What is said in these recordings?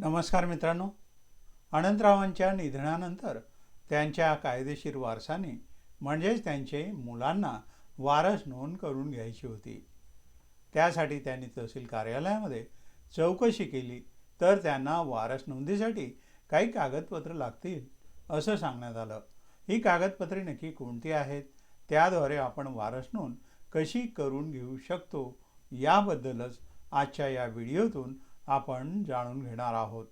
नमस्कार मित्रांनो. अनंतरावांच्या निधनानंतर त्यांच्या कायदेशीर वारसाने म्हणजेच त्यांचे मुलांना वारस नोंद करून घ्यायची होती. त्यासाठी त्यांनी तहसील कार्यालयामध्ये चौकशी केली तर त्यांना वारस नोंदीसाठी काही कागदपत्र लागतील असं सांगण्यात आलं. ही कागदपत्रे नक्की कोणती आहेत? त्याद्वारे आपण वारस नोंद कशी करून घेऊ शकतो? याबद्दलच आजच्या या व्हिडिओतून आपण जाणून घेणार आहोत.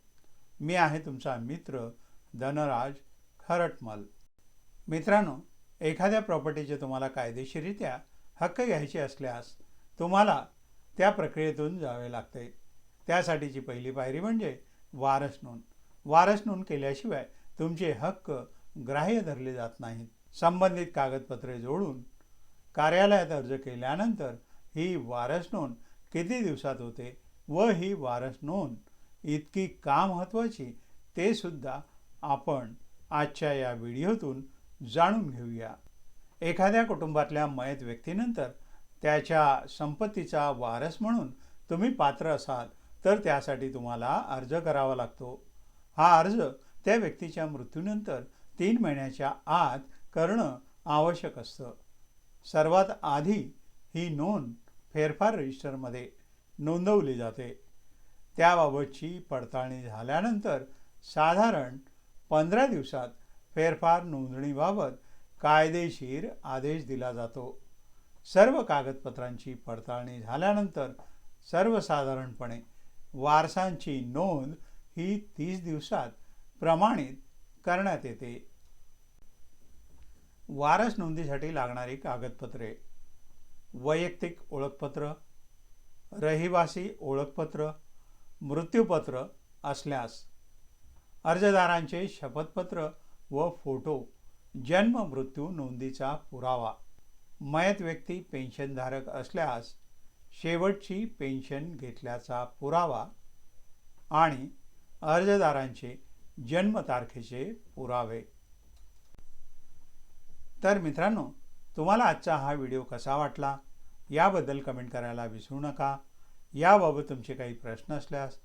मी आहे तुमचा मित्र धनराज खरटमल. मित्रांनो एखाद्या प्रॉपर्टीचे तुम्हाला कायदेशीरित्या हक्क घ्यायचे असल्यास तुम्हाला त्या प्रक्रियेतून जावे लागते. त्यासाठीची पहिली पायरी म्हणजे वारस नोंद. वारस नोंद केल्याशिवाय तुमचे हक्क ग्राह्य धरले जात नाहीत. संबंधित कागदपत्रे जोडून कार्यालयात अर्ज केल्यानंतर ही वारस नोंद किती दिवसात होते व ही वारस नोंद. इतकी का महत्त्वाची ते सुद्धा आपण आजच्या या व्हिडिओतून जाणून घेऊया. एखाद्या कुटुंबातल्या मयत व्यक्तीनंतर त्याच्या संपत्तीचा वारस म्हणून तुम्ही पात्र असाल तर त्यासाठी तुम्हाला अर्ज करावा लागतो. हा अर्ज त्या व्यक्तीच्या मृत्यूनंतर तीन महिन्याच्या आत करणं आवश्यक असतं. सर्वात आधी ही नोंद फेरफार रजिस्टरमध्ये नोंदवली जाते. त्याबाबतची पडताळणी झाल्यानंतर साधारण पंधरा दिवसात फेरफार नोंदणीबाबत कायदेशीर आदेश दिला जातो. सर्व कागदपत्रांची पडताळणी झाल्यानंतर सर्वसाधारणपणे वारसांची नोंद ही तीस दिवसात प्रमाणित करण्यात येते. वारस नोंदीसाठी लागणारी कागदपत्रे वैयक्तिक ओळखपत्र रहिवासी ओळखपत्र मृत्यूपत्र असल्यास अर्जदारांचे शपथपत्र व फोटो जन्म मृत्यू नोंदीचा पुरावा मयत व्यक्ती पेन्शनधारक असल्यास शेवटची पेन्शन घेतल्याचा पुरावा आणि अर्जदारांचे जन्मतारखेचे पुरावे. तर मित्रांनो तुम्हाला आजचा हा व्हिडिओ कसा वाटला? याबद्दल कमेंट करायला विसरू नका. याबाबत तुमचे काही प्रश्न असल्यास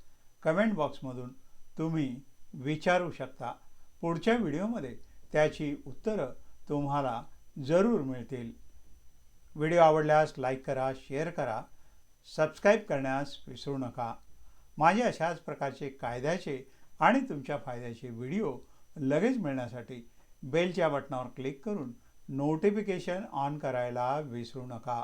कमेंट बॉक्समधून तुम्ही विचारू शकता. पुढच्या व्हिडिओमध्ये त्याची उत्तरं तुम्हाला जरूर मिळतील. व्हिडिओ आवडल्यास लाईक करा शेअर करा सबस्क्राईब करण्यास विसरू नका. माझे अशाच प्रकारचे कायद्याचे आणि तुमच्या फायद्याचे व्हिडिओ लगेच मिळण्यासाठी बेलच्या बटनावर क्लिक करून नोटिफिकेशन ऑन करायला विसरू नका.